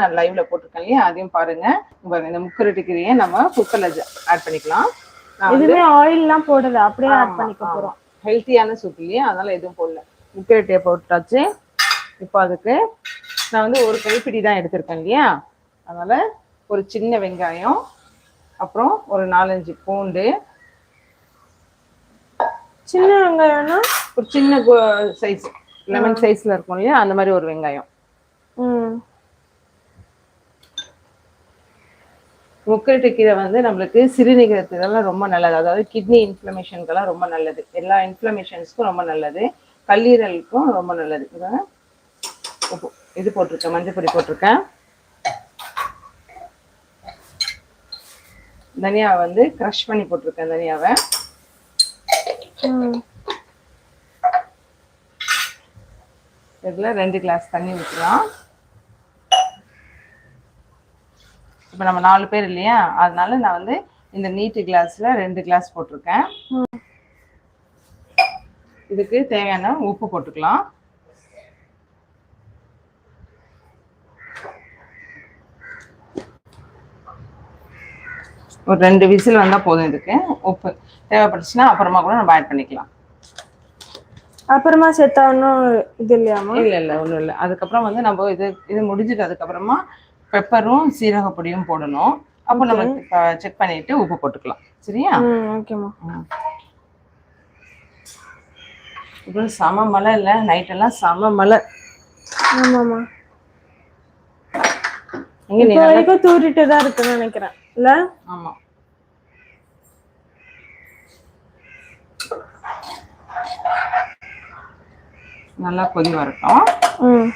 நான் லைவ்ல போட்டிருக்கேன் இல்லையா? அதையும் பாருங்க. பாருங்க இந்த முக்கரட்டு கீரையை நம்ம குக்கர்ல ஆட் பண்ணிக்கலாம். வந்து இதுவே ஆயில்லாம் போடல அப்படியே ஆட் பண்ணிக்க. போறோம். ஹெல்த்தியான சூப் இல்லையா? அதனால எதுவும் போடல. முக்கரட்டையை போட்டாச்சு. இப்போ அதுக்கு நான் வந்து ஒரு கைப்பிடி தான் எடுத்திருக்கேன் இல்லையா? அதனால ஒரு சின்ன வெங்காயம் அப்புறம் ஒரு நாலஞ்சு பூண்டு. சின்ன வெங்காயம்னா? ஒரு சின்ன சைஸ் லெமன் சைஸ்ல இருக்கும் இல்லையா? அந்த மாதிரி ஒரு வெங்காயம் ம் முக்கரட்டு கீரை வந்து நம்மளுக்கு சிறுநீரகத்துக்கெல்லாம் ரொம்ப நல்லது. அதாவது கிட்னி இன்ஃப்ளமேஷனுக்கெல்லாம் ரொம்ப நல்லது. எல்லா இன்ஃப்ளமேஷன்ஸ்க்கும் ரொம்ப நல்லது. கல்லீரலுக்கும் ரொம்ப நல்லது. இதை போட்டிருக்கேன் மஞ்சள் பொடி போட்டிருக்கேன். தனியா வந்து க்ரஷ் பண்ணி போட்டிருக்கேன் தனியாவை. இதில் ரெண்டு கிளாஸ் தண்ணி ஊற்றலாம் இப்போ நம்ம நாலு பேர் இல்லையா? அதனால நான் வந்து இந்த நீட்டு கிளாஸ்ல ரெண்டு கிளாஸ் போட்டிருக்கேன். இதுக்கு தேவையான உப்பு போட்டுக்கலாம். ஒரு ரெண்டு விசில் வந்தா போதும் இதுக்கு. உப்பு தேவைப்பட்டுச்சுன்னா அப்புறமா கூட நம்ம ஆட் பண்ணிக்கலாம். அப்புறமா சேர்த்தா ஒன்றும் இது இல்லையாமா இல்ல இல்ல ஒண்ணும் இல்ல. அதுக்கப்புறம் வந்து நம்ம இது இது முடிஞ்சிட்டு அதுக்கப்புறமா பெப்பரும் சீரக பொடியும் போடணும். அப்போ நம்ம செக் பண்ணிட்டு உப்பு போட்டுக்கலாம். சரியா? ஓகேம்மா இப்போ செம மழை இல்ல நைட் எல்லாம் செம மழை. ஆமாம்மா. இப்போ வரைக்கும் தூரிட்டு தான் இருக்குன்னு நினைக்கிறேன். இல்ல? ஆமா. நல்லா கொதி வரட்டும். ம்.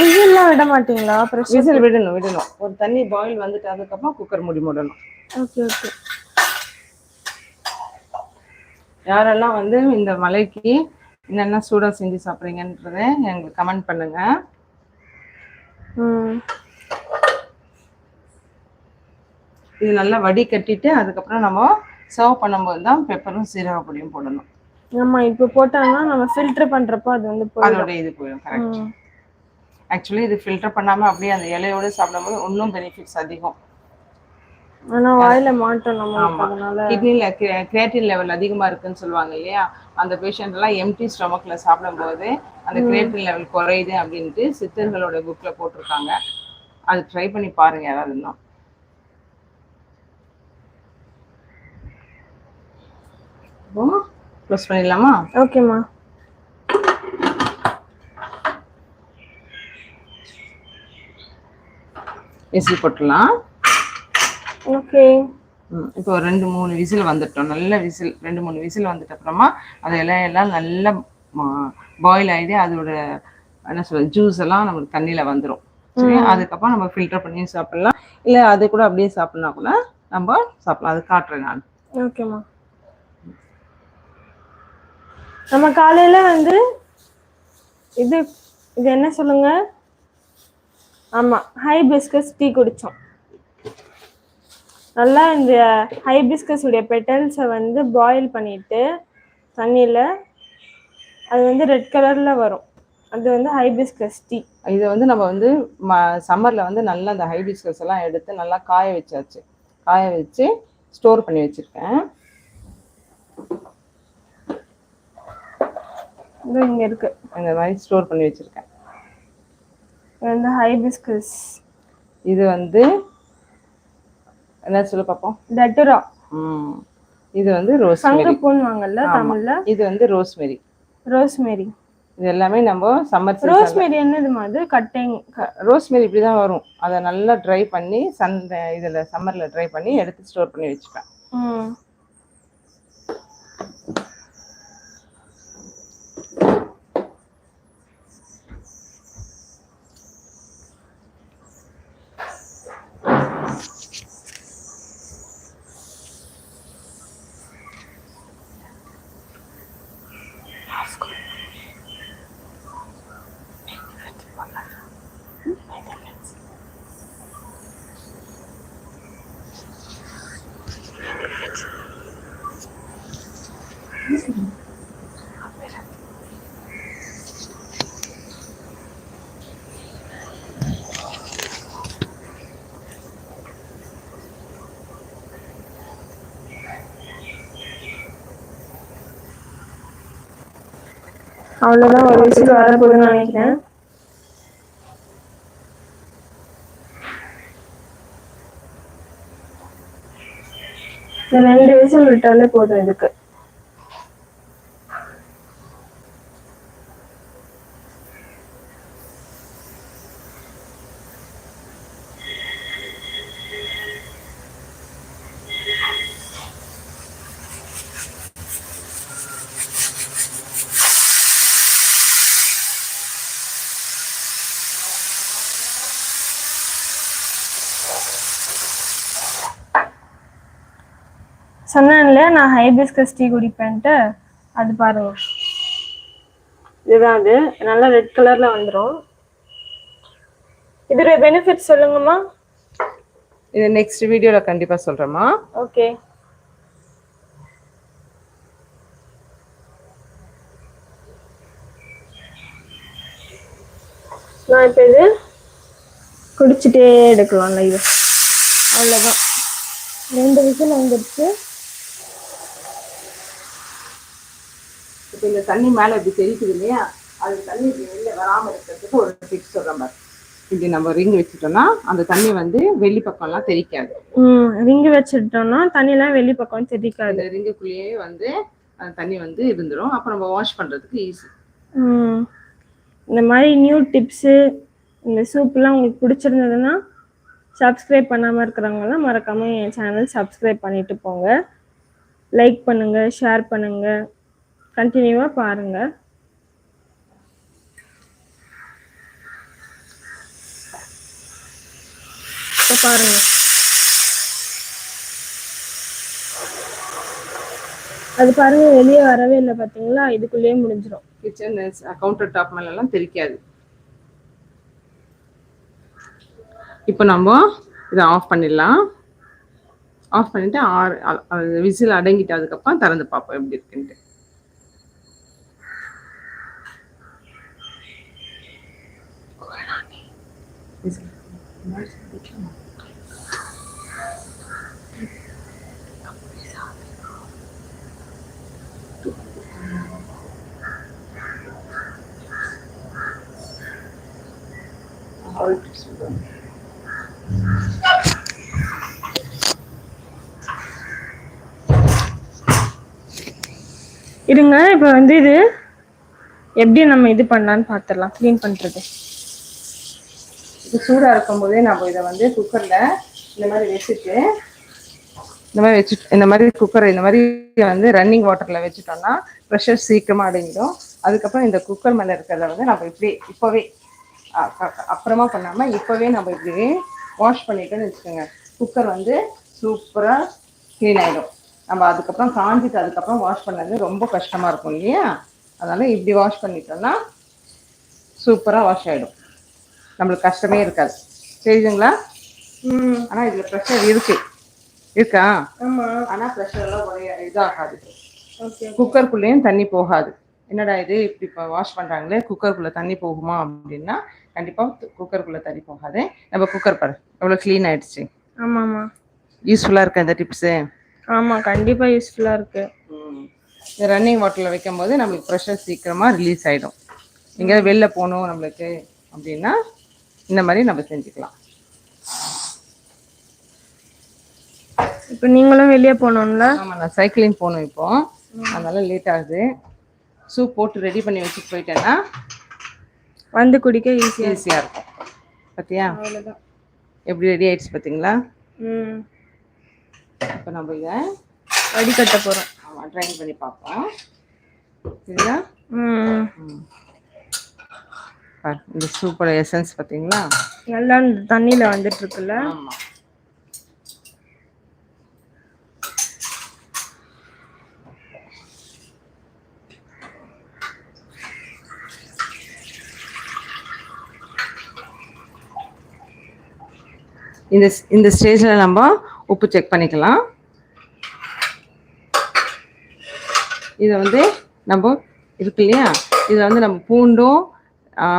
விசில்லாம் விட மாட்டீங்களா? ப்ரெஷர் விசில் விடணும் விடணும். ஒரு தண்ணி பாயில் வந்துட்டு அதுக்கப்புறம் குக்கர் மூடி மூடணும். ஓகே ஓகே யாரெல்லாம் வந்து இந்த மலைக்கு என்னென்ன சூடா செஞ்சு சாப்பிட்றீங்கன்றத எங்களுக்கு கமெண்ட் பண்ணுங்க. இது நல்லா வடி கட்டிட்டு அதுக்கப்புறம் நம்ம சர்வ் பண்ணும்போது தான் பெப்பரும் சீரக பொடியும் போடணும். ஆமா இப்போ போட்டாங்கன்னா நம்ம ஃபில்டர் பண்றப்போ அது வந்து அதோட இது போயிடும் கரெக்ட். ஆக்சுவலி இது ஃபில்டர் பண்ணாம அப்படியே அந்த இலையோட சாப்பிடும்போது இன்னும் பெனிஃபிட்ஸ் அதிகம். ஆனா வாயில மாட்டோம் நம்ம கிட்னில கிரியேட்டின் லெவல் அதிகமா இருக்குன்னு சொல்லுவாங்க இல்லையா? அந்த பேஷண்ட் எல்லாம் எம்டி ஸ்டொமக்ல சாப்பிடும்போது அந்த கிரியேட்டின் லெவல் குறையுது அப்படின்ட்டு சித்தர்களோட புக்ல போட்டிருக்காங்க. அது ட்ரை பண்ணி பாருங்க யாராவது இன்னும் க்ளோஸ் பண்ணிடலாமா? ஓகேம்மா. விசில் போட்டுடலாம். ஓகே இப்போ ஒரு ரெண்டு மூணு விசில் வந்துட்டோம். நல்ல விசில் ரெண்டு மூணு விசில் வந்துட்ட அப்புறமா அது இலையெல்லாம் நல்லா பாயில் ஆகிடு அதோட என்ன சொல்றது ஜூஸ் எல்லாம் நமக்கு தண்ணியில வந்துடும் சரி அதுக்கப்புறம் நம்ம ஃபில்டர் பண்ணி சாப்பிடலாம். இல்லை அது கூட அப்படியே சாப்பிட்னா கூட நம்ம சாப்பிடலாம். அது காட்டுறேன் நான். ஓகேம்மா நம்ம காலையில வந்து இது இது என்ன சொல்லுங்க? ஆமா ஹைபிஸ்கஸ் டீ குடிச்சோம். நல்லா இந்த ஹைபிஸ்கஸ் உடைய பெட்டல்ஸை வந்து பாயில் பண்ணிட்டு தண்ணியில அது வந்து ரெட் கலர்ல வரும். அது வந்து ஹைபிஸ்கஸ் டீ இதை வந்து நம்ம வந்து ம சம்மரில் வந்து நல்லா அந்த ஹைபிஸ்கஸ் எல்லாம் எடுத்து நல்லா காய வச்சாச்சு. காய வச்சு ஸ்டோர் பண்ணி வச்சிருக்கேன். இது இங்க இருக்கு. இந்த மாதிரி ஸ்டோர் பண்ணி வச்சிருக்கேன். வந்து ஹைபிஸ்கஸ். இது வந்து என்ன சொல்ல பார்ப்போம் டட்டுரா. இது வந்து ரோஸ்மெரி. சங்குப்பூன்னு வாங்கல்ல தமிழ்ல? இது வந்து ரோஸ்மெரி. ரோஸ்மேரி. இது எல்லாமே நம்ம சம்மர் ரோஸ்மேரி என்னதுமா அது? கட்டிங் ரோஸ்மெரி இப்படி தான் வரும். அதை நல்லா ட்ரை பண்ணி சன் இதில் சம்மரில் ட்ரை பண்ணி எடுத்து ஸ்டோர் பண்ணி வச்சுப்பேன். அவ்வளோதான் ஒரு விசில் வரப்போகுதுன்னு நினைக்கிறேன். இந்த ரெண்டு விசில் விட்டாலே போதும் இதுக்கு. சொன்னேன்ல நான் ஹைபிஸ்கஸ் டீ குடிப்பேன்ட்டு. அது பாருங்க. இதுதான் அது. நல்லா ரெட் கலர்ல வந்துடும் இதோட பெனிஃபிட் சொல்லுங்கம்மா. இது நெக்ஸ்ட் வீடியோவில் கண்டிப்பாக சொல்கிறேம்மா ஓகே நான் இப்போ இது குடிச்சிட்டே எடுக்கலாம் லைவ் அவ்வளோதான் ரெண்டு விசில் வந்துடுச்சு இப்போ இந்த தண்ணி மேலே இப்படி தெரிக்குது இல்லையா? அது தண்ணி இப்படி வெளில வராமல் இருக்கிறதுக்கு ஒரு டிப்ஸ் சொல்கிறேன் பாரு. இப்படி நம்ம ரிங் வச்சுட்டோம்னா அந்த தண்ணி வந்து வெளி பக்கம்லாம் தெரிக்காது ம் ரிங்கு வச்சுட்டோம்னா தண்ணிலாம் வெளி பக்கம் தெரிக்காது ரிங்குக்குள்ளேயே வந்து தண்ணி வந்து இருந்துரும். அப்போ நம்ம வாஷ் பண்ணுறதுக்கு ஈஸி. இந்த மாதிரி நியூ டிப்ஸு இந்த சூப்லாம் உங்களுக்கு பிடிச்சிருந்ததுன்னா சப்ஸ்கிரைப் பண்ணாமல் இருக்கிறவங்கலாம் மறக்காமல் என் சேனல் சப்ஸ்கிரைப் பண்ணிட்டு போங்க. லைக் பண்ணுங்கள் ஷேர் பண்ணுங்கள் கண்டினியூவாக பாருங்கள் இப்போ பாருங்கள் அது பாருங்க வெளியே வரவே இல்லை பார்த்தீங்களா இதுக்குள்ளேயே முடிஞ்சிடும் கிச்சன் கவுண்டர் டாப் மேலெல்லாம் தெரிக்காது. இப்போ நம்ம இதை ஆஃப் பண்ணிடலாம். ஆஃப் பண்ணிட்டு ஆறு விசில் அடங்கிட்டு அதுக்கப்புறம் திறந்து பார்ப்போம் எப்படி இருக்குன்ட்டு. இருங்க இப்போ வந்து இது எப்படி நம்ம இது பண்ணலான்னு பார்த்துடலாம் க்ளீன் பண்ணுறது இது சூடாக இருக்கும்போதே நம்ம இதை வந்து குக்கரில் இந்த மாதிரி வச்சுட்டு இந்த மாதிரி வச்சு இந்த மாதிரி குக்கர் இந்த மாதிரி வந்து ரன்னிங் வாட்டரில் வச்சுட்டோம்னா ப்ரெஷர் சீக்கிரமாக அடங்கிடும். அதுக்கப்புறம் இந்த குக்கர் மேலே இருக்கிறத வந்து நம்ம இப்படி இப்போவே அப்புறமா பண்ணாமல் இப்போவே நம்ம இப்படி வாஷ் பண்ணிட்டோம்னு வச்சுக்கோங்க. குக்கர் வந்து சூப்பராக க்ளீன் ஆகிடும் நம்ம அதுக்கப்புறம் காஞ்சிட்டு அதுக்கப்புறம் வாஷ் பண்ணது ரொம்ப கஷ்டமாக இருக்கும் இல்லையா? அதனால் இப்படி வாஷ் பண்ணிட்டோம்னா சூப்பராக வாஷ் ஆகிடும் நம்மளுக்கு கஷ்டமே இருக்காது. தெரியுதுங்களா? ம். ஆனால் இதில் ப்ரெஷர் இருக்கு. இருக்கா? ஆனால் ப்ரெஷர்லாம் ஒரே இதாகாது. ஓகே குக்கருக்குள்ளேயும் தண்ணி போகாது. என்னடா இது? இப்படி இப்போ வாஷ் பண்ணுறாங்களே குக்கருக்குள்ளே தண்ணி போகுமா அப்படின்னா கண்டிப்பாக குக்கருக்குள்ளே தண்ணி போகாது. நம்ம குக்கர் பாரு எவ்வளோ க்ளீன் ஆயிடுச்சு. ஆமாம் ஆமாம் யூஸ்ஃபுல்லாக இருக்கா இந்த டிப்ஸு ஆமாம் கண்டிப்பாக யூஸ்ஃபுல்லாக இருக்குது இந்த ரன்னிங் வாட்டரில் வைக்கும் போது நம்மளுக்கு ப்ரெஷர் சீக்கிரமாக ரிலீஸ் ஆகிடும் எங்கேயாவது வெளில போகணும் நம்மளுக்கு அப்படின்னா இந்த மாதிரி நம்ம செஞ்சுக்கலாம். இப்போ நீங்களும் வெளியே போகணும்ல? ஆமாம் நான் சைக்கிளிங் போகணும் இப்போ. அதனால லேட் ஆகுது. சூப் போட்டு ரெடி பண்ணி வச்சுட்டு போயிட்டேன்னா வந்து குடிக்க ஈஸியாக ஈஸியாக இருக்கும். பார்த்தியா அவ்வளோதான் எப்படி ரெடி ஆயிடுச்சு பார்த்தீங்களா ம். இப்போ நம்ம இதை வடிகட்ட போகிறோம் ஆமாம் ட்ரைன் பண்ணி பார்ப்போம். சரிங்களா ம். இந்த சூப்பர் எசன்ஸ் பார்த்தீங்களா நல்லா தண்ணியில் வந்துட்டு இருக்குல்ல? ஆமாம் இந்த இந்த ஸ்டேஜில் நம்ம உப்பு செக் பண்ணிக்கலாம். இதை வந்து நம்ம இருக்கு இல்லையா? இதில் வந்து நம்ம பூண்டும்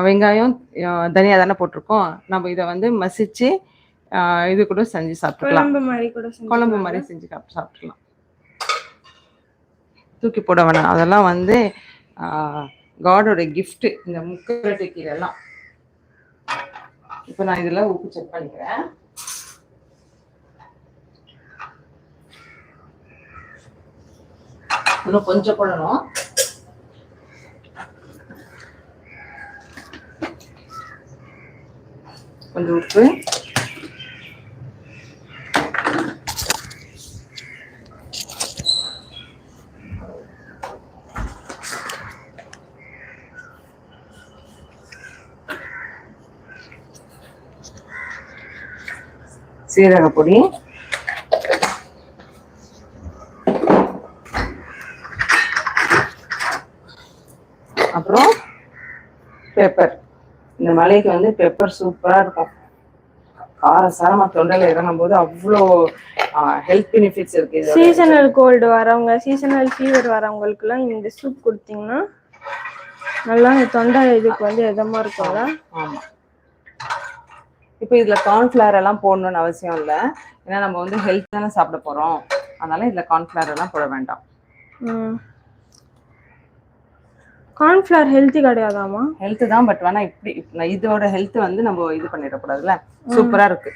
வெங்காயம் ஆ, தனியா தானே போட்டிருக்கோம். நம்ம இதை வந்து மசிச்சு இது கூட செஞ்சு சாப்பிட்டுக்கலாம். குழம்பு மாதிரி கூட செஞ்சு சாப்பிட்டுக்கலாம். தூக்கி போட வேணாம். அதெல்லாம் வந்து காடோட gift இந்த முக்கரட்டை கீரை எல்லாம் இப்போ நான் இதில் உப்பு செக் பண்ணிக்கிறேன். இன்னும் கொஞ்சம் போடணும். கொஞ்சம் உப்பு. சீரக பொடி அப்புறம் பெப்பர் இந்த மலைக்கு வந்து பெப்பர் சூப்பரா இருக்கும். காரசாரமா தொண்டையில இறங்கும் போது அவ்வளோ ஹெல்த் பெனிஃபிட்ஸ் இருக்கு. சீசனல் கோல்டு வரவங்க சீசனல் ஃபீவர் வரவங்களுக்குலாம் இந்த சூப் கொடுத்தீங்கன்னா நல்லா தொண்டை இதுக்கு வந்து இதமா இருக்கும்ல? ஆமா. இப்போ இதுல கார்ன்ஃபிளவர் எல்லாம் போடணும்னு அவசியம் இல்லை. ஏன்னா நம்ம வந்து ஹெல்த் தானே சாப்பிட போறோம். அதனால இதுல கார்ன்ஃபிளவர் எல்லாம் போட வேண்டாம். கார்ன்ஃப்ளவர் ஹெல்த்தி கிடையாதாமா ஹெல்த் தான் பட் வேணா இப்படி இப்ப இதோட ஹெல்த் வந்து நம்ம இது பண்ணிடக்கூடாதுல்ல? சூப்பரா இருக்கு.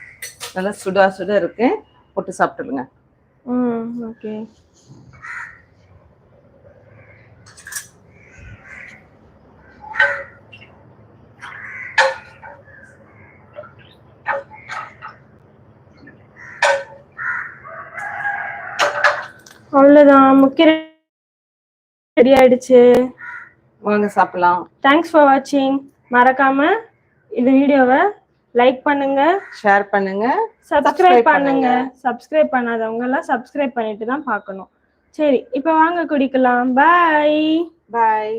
நல்லா சுடா சுட இருக்கு. போட்டு சாப்பிட்டுருங்க. ம் ஓகே. அவ்வளோதான் முக்கிய ரெடி ஆயிடுச்சு. வாங்க சாப்பிடலாம். தேங்க்ஸ் ஃபார் வாட்சிங் மறக்காம இந்த வீடியோவை லைக் பண்ணுங்க. ஷேர் பண்ணுங்க. சப்ஸ்கிரைப் பண்ணுங்க. சப்ஸ்கிரைப் பண்ணாதவங்க எல்லாம் சப்ஸ்கிரைப் பண்ணிட்டு தான் பார்க்கணும். சரி இப்போ வாங்க குடிக்கலாம். பாய் பாய்